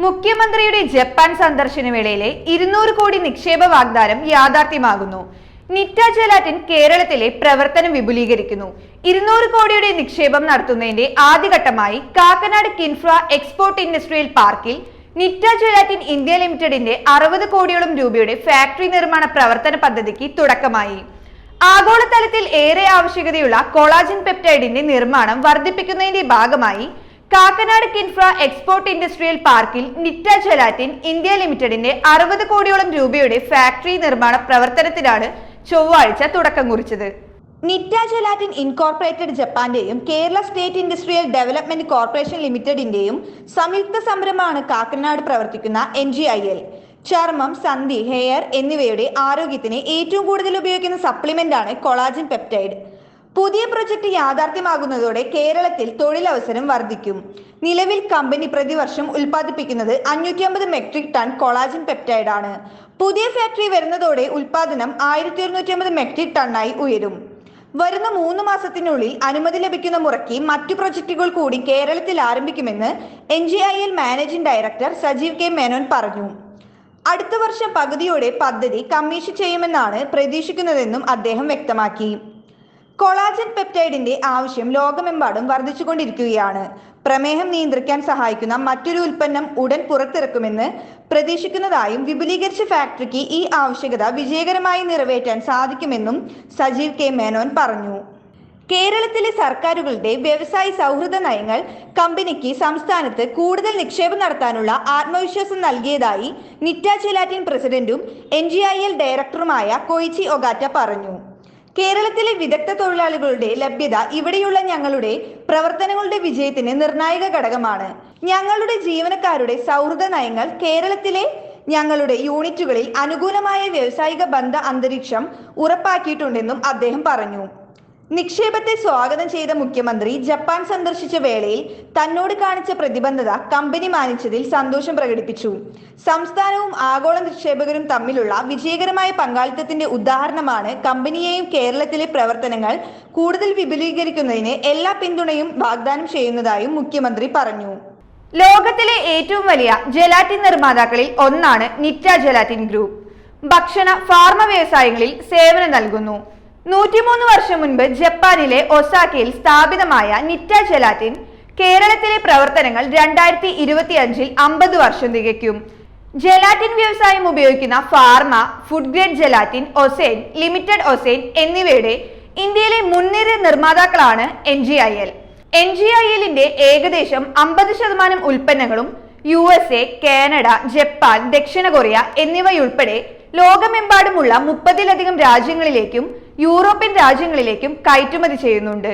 മുഖ്യമന്ത്രിയുടെ ജപ്പാൻ സന്ദർശന വേളയിലെ ഇരുന്നൂറ് കോടി നിക്ഷേപ വാഗ്ദാനം യാഥാർത്ഥ്യമാകുന്നു. നിറ്റ ജലാറ്റിൻ കേരളത്തിലെ പ്രവർത്തനം വിപുലീകരിക്കുന്നു. ഇരുന്നൂറ് കോടിയുടെ നിക്ഷേപം നടത്തുന്നതിന്റെ ആദ്യഘട്ടമായി കാക്കനാട് കിൻഫ്ര എക്സ്പോർട്ട് ഇൻഡസ്ട്രിയൽ പാർക്കിൽ നിറ്റ ജലാറ്റിൻ ഇന്ത്യ ലിമിറ്റഡിന്റെ അറുപത് കോടിയോളം രൂപയുടെ ഫാക്ടറി നിർമ്മാണ പ്രവർത്തന പദ്ധതിക്ക് തുടക്കമായി. ആഗോളതലത്തിൽ ഏറെ ആവശ്യകതയുള്ള കൊളാജിൻ പെപ്റ്റൈഡിന്റെ നിർമ്മാണം വർദ്ധിപ്പിക്കുന്നതിന്റെ ഭാഗമായി കാക്കനാട് കിൻഫ്ര എക്സ്പോർട്ട് ഇൻഡസ്ട്രിയൽ പാർക്കിൽ നിറ്റ ജലാറ്റിൻ ഇന്ത്യ ലിമിറ്റഡിന്റെ അറുപത് കോടിയോളം രൂപയുടെ ഫാക്ടറി നിർമ്മാണ പ്രവർത്തനത്തിനാണ് ചൊവ്വാഴ്ച തുടക്കം കുറിച്ചത്. Nitta gelatin incorporated ജപ്പാന്റെയും Kerala state industrial development corporation ലിമിറ്റഡിന്റെയും സംയുക്ത സംരംഭമാണ് കാക്കനാട് പ്രവർത്തിക്കുന്ന എൻ ജി ഐ എൽ. ചർമ്മം സന്ധി ഹെയർ എന്നിവയുടെ ആരോഗ്യത്തിന് ഏറ്റവും കൂടുതൽ ഉപയോഗിക്കുന്ന സപ്ലിമെന്റ് ആണ് കൊളാജിൻ പെപ്റ്റൈഡ്. പുതിയ പ്രൊജക്ട് യാഥാർത്ഥ്യമാകുന്നതോടെ കേരളത്തിൽ തൊഴിലവസരം വർദ്ധിക്കും. നിലവിൽ കമ്പനി പ്രതിവർഷം ഉൽപ്പാദിപ്പിക്കുന്നത് അഞ്ഞൂറ്റി അമ്പത് മെട്രിക് ടൺ കൊളാജിൻ പെപ്റ്റൈഡ് ആണ് പുതിയ ഫാക്ടറി വരുന്നതോടെ ഉൽപാദനം ആയിരത്തി ഒരുന്നൂറ്റി അമ്പത് മെട്രിക് ടണ്ണായി ഉയരും. വരുന്ന മൂന്ന് മാസത്തിനുള്ളിൽ അനുമതി ലഭിക്കുന്ന മുറയ്ക്ക് മറ്റു പ്രൊജക്ടുകൾ കൂടി കേരളത്തിൽ ആരംഭിക്കുമെന്ന് N G I L managing director Sajeev K Menon പറഞ്ഞു. അടുത്ത വർഷം പകുതിയോടെ പദ്ധതി കമ്മീഷൻ ചെയ്യുമെന്നാണ് പ്രതീക്ഷിക്കുന്നതെന്നും അദ്ദേഹം വ്യക്തമാക്കി. കൊളാജൻ പെപ്റ്റൈഡിന്റെ ആവശ്യം ലോകമെമ്പാടും വർദ്ധിച്ചുകൊണ്ടിരിക്കുകയാണ്. പ്രമേഹം നിയന്ത്രിക്കാൻ സഹായിക്കുന്ന മറ്റൊരു ഉൽപ്പന്നം ഉടൻ പുറത്തിറക്കുമെന്ന് പ്രതീക്ഷിക്കുന്നതായും വിപുലീകരിച്ച ഫാക്ടറിക്ക് ഈ ആവശ്യകത വിജയകരമായി നിറവേറ്റാൻ സാധിക്കുമെന്നും സജീവ് കെ. മേനോൻ പറഞ്ഞു. കേരളത്തിലെ സർക്കാരുകളുടെ വ്യവസായ സൗഹൃദ നയങ്ങൾ കമ്പനിക്ക് സംസ്ഥാനത്ത് കൂടുതൽ നിക്ഷേപം നടത്താനുള്ള ആത്മവിശ്വാസം നൽകിയതായി നിറ്റ ചെലാറ്റിൻ പ്രസിഡന്റും എൻ ഡയറക്ടറുമായ കൊയിച്ചി ഒഗാറ്റ പറഞ്ഞു. കേരളത്തിലെ വിദഗ്ധ തൊഴിലാളികളുടെ ലഭ്യത ഇവിടെയുള്ള ഞങ്ങളുടെ പ്രവർത്തനങ്ങളുടെ വിജയത്തിന് നിർണായക ഘടകമാണ്. ഞങ്ങളുടെ ജീവനക്കാരുടെ സൗഹൃദ നയങ്ങൾ കേരളത്തിലെ ഞങ്ങളുടെ യൂണിറ്റുകളിൽ അനുകൂലമായ വ്യാവസായിക ബന്ധ അന്തരീക്ഷം ഉറപ്പാക്കിയിട്ടുണ്ടെന്നും അദ്ദേഹം പറഞ്ഞു. നിക്ഷേപത്തെ സ്വാഗതം ചെയ്ത മുഖ്യമന്ത്രി ജപ്പാൻ സന്ദർശിച്ച വേളയിൽ തന്നോട് കാണിച്ച പ്രതിബദ്ധത കമ്പനി മാനിച്ചതിൽ സന്തോഷം പ്രകടിപ്പിച്ചു. സംസ്ഥാനവും ആഗോള നിക്ഷേപകരും തമ്മിലുള്ള വിജയകരമായ പങ്കാളിത്തത്തിന്റെ ഉദാഹരണമാണ് കമ്പനിയെയും കേരളത്തിലെ പ്രവർത്തനങ്ങൾ കൂടുതൽ വിപുലീകരിക്കുന്നതിന് എല്ലാ പിന്തുണയും വാഗ്ദാനം ചെയ്യുന്നതായും മുഖ്യമന്ത്രി പറഞ്ഞു. ലോകത്തിലെ ഏറ്റവും വലിയ ജലാറ്റിൻ നിർമ്മാതാക്കളിൽ ഒന്നാണ് നിറ്റ ജലാറ്റിൻ ഗ്രൂപ്പ്. ഭക്ഷണ ഫാർമ വ്യവസായങ്ങളിൽ സേവനം നൽകുന്നു. നൂറ്റിമൂന്ന് വർഷം മുൻപ് ജപ്പാനിലെ ഒസാക്കയിൽ സ്ഥാപിതമായ നിറ്റ ജലാറ്റിൻ കേരളത്തിലെ പ്രവർത്തനങ്ങൾ രണ്ടായിരത്തി ഇരുപത്തി അഞ്ചിൽ അമ്പത് വർഷം തികയ്ക്കും. ജലാറ്റിൻ വ്യവസായം ഉപയോഗിക്കുന്ന pharma food grade gelatin ossein limited ossein എന്നിവയുടെ ഇന്ത്യയിലെ മുൻനിര നിർമ്മാതാക്കളാണ് N G I L. N G I എല്ലിന്റെ ഏകദേശം അമ്പത് ശതമാനം ഉൽപ്പന്നങ്ങളും U S A Canada Japan ദക്ഷിണ കൊറിയ എന്നിവയുൾപ്പെടെ ലോകമെമ്പാടുമുള്ള മുപ്പതിലധികം രാജ്യങ്ങളിലേക്കും യൂറോപ്യൻ രാജ്യങ്ങളിലേക്കും കയറ്റുമതി ചെയ്യുന്നുണ്ട്.